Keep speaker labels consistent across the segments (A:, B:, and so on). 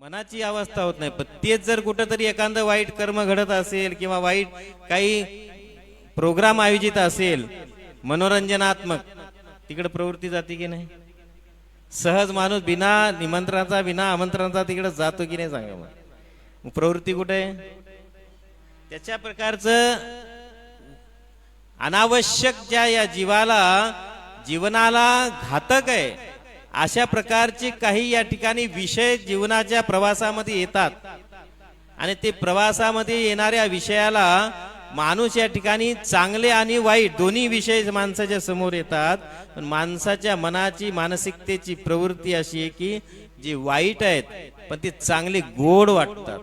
A: मनाची अवस्था होत नाही. पण तेच जर कुठंतरी एखादं वाईट कर्म घडत असेल किंवा वाईट काही प्रोग्राम आयोजित असेल मनोरंजनात्मक तिकडे प्रवृत्ती जाते की नाही? सहज माणूस बिना निमंत्रणाचा बिना आमंत्रणाचा तिकडे जातो की नाही सांगा मग प्रवृत्ती कुठे आहे? त्याच्या प्रकारचं अनावश्यक ज्या या जीवाला जीवनाला घातक आहे अशा प्रकारचे काही या ठिकाणी विषय जीवनाच्या प्रवासामध्ये येतात. आणि ते प्रवासामध्ये येणाऱ्या विषयाला माणूस या ठिकाणी चांगले आणि वाईट दोन्ही विषय माणसाच्या समोर येतात. पण माणसाच्या मनाची मानसिकतेची प्रवृत्ती अशी आहे की जी वाईट आहेत पण ते चांगले गोड वाटतात.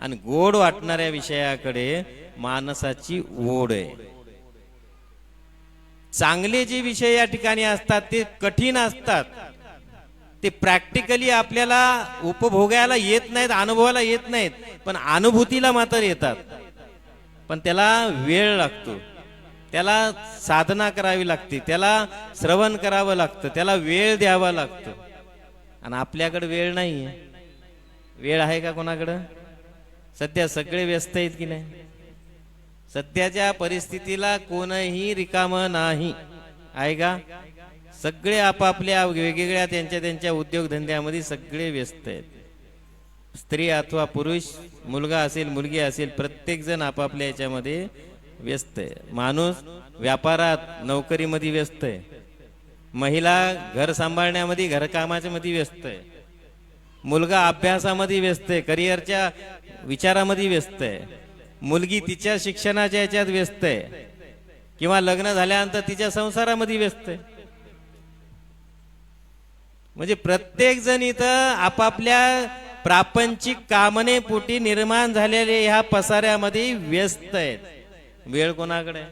A: आणि गोड वाटणाऱ्या विषयाकडे माणसाची ओढ आहे. चांगले जे विषय या ठिकाणी असतात ते कठीण असतात. ते प्रॅक्टिकली आपल्याला उपभोगायला येत नाहीत अनुभवाला येत नाहीत पण अनुभूतीला मात्र येतात. पण त्याला वेळ लागतो. त्याला साधना करावी लागते त्याला श्रवण करावं लागतं त्याला वेळ द्यावा लागतो. आणि आपल्याकडे वेळ नाही वेळ आहे का कोणाकडं? सध्या सगळे व्यस्त आहेत की नाही? सध्याच्या परिस्थितीला कोणही रिकाम नाही. आहे का? सगळे आपापल्या वेगवेगळ्या त्यांच्या त्यांच्या उद्योगधंद्यामध्ये सगळे व्यस्त आहेत. स्त्री अथवा पुरुष मुलगा असेल मुलगी असेल प्रत्येक जण आपापल्या याच्यामध्ये व्यस्त आहे. माणूस व्यापारात नोकरीमध्ये व्यस्त आहे. महिला घर सांभाळण्यामध्ये घरकामाच्या मध्ये व्यस्त आहे. मुलगा अभ्यासामध्ये व्यस्त आहे करिअरच्या विचारामध्ये व्यस्त आहे. मुलगी तिच्या शिक्षणाच्या याच्यात व्यस्त आहे. किंवा लग्न झाल्यानंतर तिच्या संसारामध्ये व्यस्त आहे. म्हणजे प्रत्येक जण इथं आपापल्या प्रापंचिक कामने पोटी निर्माण झालेले ह्या पसाऱ्यामध्ये व्यस्त आहेत. वेळ कोणाकडे?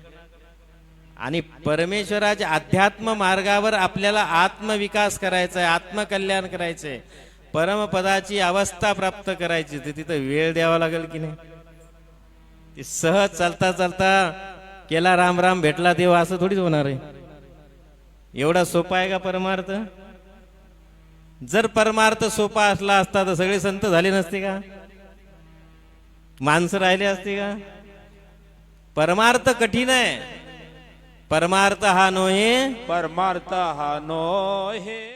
A: आणि परमेश्वराच्या अध्यात्म मार्गावर आपल्याला आत्मविकास करायचा आहे आत्मकल्याण करायचंय परमपदाची अवस्था प्राप्त करायची तर तिथं वेळ द्यावा लागेल की नाही? सहज चालता चालता केला राम राम भेटला देव असं थोडीच होणार आहे. एवढा सोपा आहे का परमार्थ? जर परमार्थ सोपा असला असता तर सगळे संत झाले नसते का? माणसं राहिले असते का? परमार्थ कठीण आहे. परमार्थ हा नोहे.
B: परमार्थ हा नोहे.